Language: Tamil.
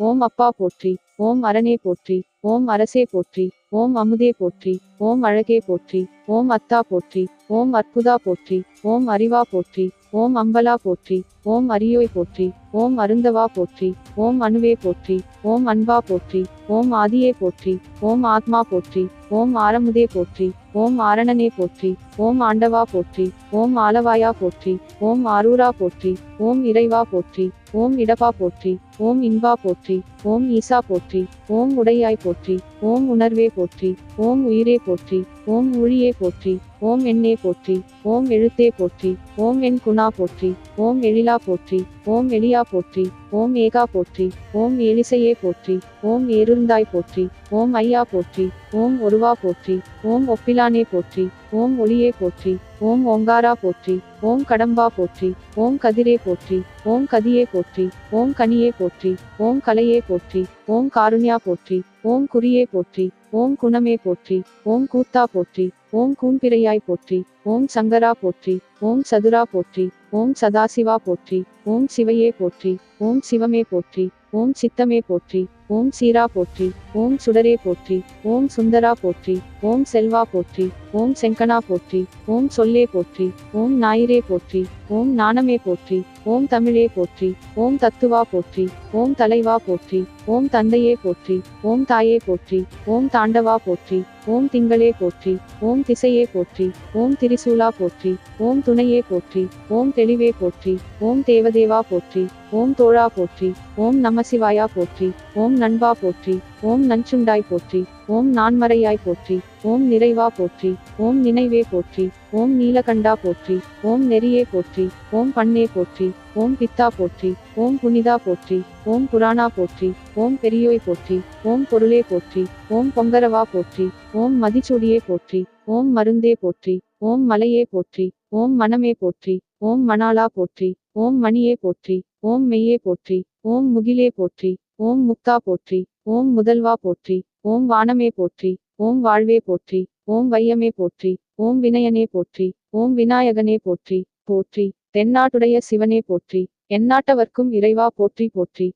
ஓம் அப்பா போற்றி ஓம் அரணே போற்றி ஓம் அரசே போற்றி ஓம் அமுதே போற்றி ஓம் அழகே போற்றி ஓம் அத்தா போற்றி ஓம் அற்புதா போற்றி ஓம் அறிவா போற்றி ஓம் அம்பலா போற்றி ஓம் அரியோய் போற்றி ஓம் அருந்தவா போற்றி ஓம் அணுவே போற்றி ஓம் அன்பா போற்றி ஓம் ஆதியே போற்றி ஓம் ஆத்மா போற்றி ஓம் ஆரமுதே போற்றி ஓம் ஆரணனே போற்றி ஓம் ஆண்டவா போற்றி ஓம் ஆலவாயா போற்றி ஓம் ஆரூரா போற்றி ஓம் இறைவா போற்றி ஓம் இடபா போற்றி ஓம் இன்பா போற்றி ஓம் ஈசா போற்றி ஓம் உடையாய் போற்றி ஓம் உணர்வே போற்றி ஓம் உயிரே போற்றி ஓம் ஊழியே போற்றி ஓம் எண்ணே போற்றி ஓம் எழுத்தே போற்றி ஓம் என் குணா போற்றி. ஓம் எழிலா போற்றி ஓம் எளியா போற்றி ஓம் ஏகா போற்றி ஓம் ஏலிசையே போற்றி ஓம் ஏருந்தாய் போற்றி ஓம் ஐயா போற்றி ஓம் ஒருவா போற்றி ஓம் ஒப்பிலானே போற்றி ஓம் ஒளியே போற்றி ஓம் ஓங்காரா போற்றி ஓம் கடம்பா போற்றி ஓம் கதிரே போற்றி ஓம் கதியே போற்றி ஓம் கனியே போற்றி ஓம் கலையே போற்றி ஓம் காருண்யா போற்றி ஓம் குறியே போற்றி ஓம் குணமே போற்றி ஓம் கூத்தா போற்றி ஓம் கூம்பிரையாய் போற்றி ஓம் சங்கரா போற்றி ஓம் சதுரா போற்றி ஓம் சதாசிவா போற்றி ஓம் சிவையே போற்றி. ஓம் சிவமே போற்றி ஓம் சித்தமே போற்றி ஓம் சீரா போற்றி ஓம் சுடரே போற்றி ஓம் சுந்தரா போற்றி ஓம் செல்வா போற்றி ஓம் செங்கனா போற்றி ஓம் சொல்லே போற்றி ஓம் ஞாயிறே போற்றி ஓம் நாணமே போற்றி ஓம் தமிழே போற்றி ஓம் தத்துவா போற்றி ஓம் தலைவா போற்றி ஓம் தந்தையே போற்றி ஓம் தாயே போற்றி ஓம் தாண்டவா போற்றி ஓம் திங்களே போற்றி ஓம் திசையே போற்றி ஓம் திரிசூலா போற்றி ஓம் துணையே போற்றி ஓம் தெளிவே போற்றி ஓம் தேவதேவா போற்றி ஓம் தோழா போற்றி ஓம் நமசிவாயா போற்றி ஓம் நண்பா போற்றி ஓம் நஞ்சுண்டாய் போற்றி ஓம் நான்மறையாய் போற்றி ஓம் நிறைவா போற்றி ஓம் நினைவே போற்றி ஓம் நீலகண்டா போற்றி ஓம் நெறியே போற்றி ஓம் பண்ணே போற்றி ஓம் பித்தா போற்றி ஓம் புனிதா போற்றி ஓம் புராணா போற்றி ஓம் பெரியோய் போற்றி ஓம் பொருளே போற்றி ஓம் பொங்கரவா போற்றி ஓம் மதிச்சூடியே போற்றி ஓம் மருந்தே போற்றி ஓம் மலையே போற்றி ஓம் மனமே போற்றி ஓம் மணாலா போற்றி ஓம் மணியே போற்றி ஓம் மெய்யே போற்றி ஓம் முகிலே போற்றி ஓம் முக்தா போற்றி ஓம் முதல்வா போற்றி ஓம் வானமே போற்றி ஓம் வாழ்வே போற்றி ஓம் வையமே போற்றி ஓம் வினயனே போற்றி ஓம் விநாயகனே போற்றி போற்றி தென்னாட்டுடைய சிவனே போற்றி எந்நாட்டவர்க்கும் இறைவா போற்றி போற்றி.